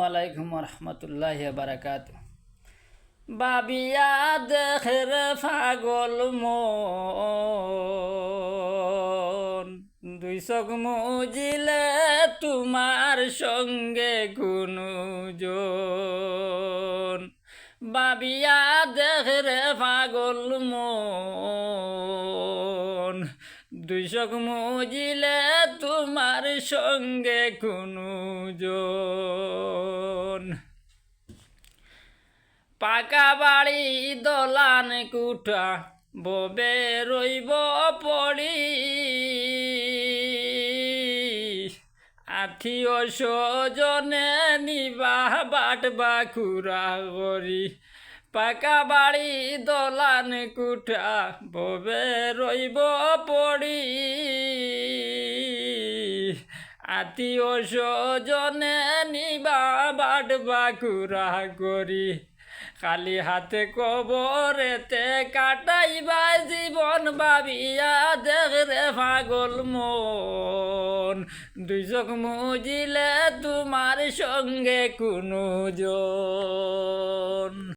আলাইকুম রহমতুল্লাহ বারাকাত বাবিয়া দেখের ফাগল দুই চক মুজিলে তোমার সঙ্গে কোনো জন বাবিয়া দেখরে পাগল মন, দুই চক মুজিলে তোমার সঙ্গে কোনো জন পাকা বাড়ি দলান কুঠা, ববে রইব পড়ি। আত্মীয় স্বজনে নিবা বাট বা বাকুরা করি পাকা বাড়ি দলান কুঠা, ববে রইব পড়ি। আত্মীয় স্বজনে নিবা বাট বাকুরা করি খালি হাতে কবরেতে কাটাইবা জীবন ভাবিয়া দেখ রে পাগল মন। দুই চোখ মুজিলে তোমার সঙ্গে কোনো জন।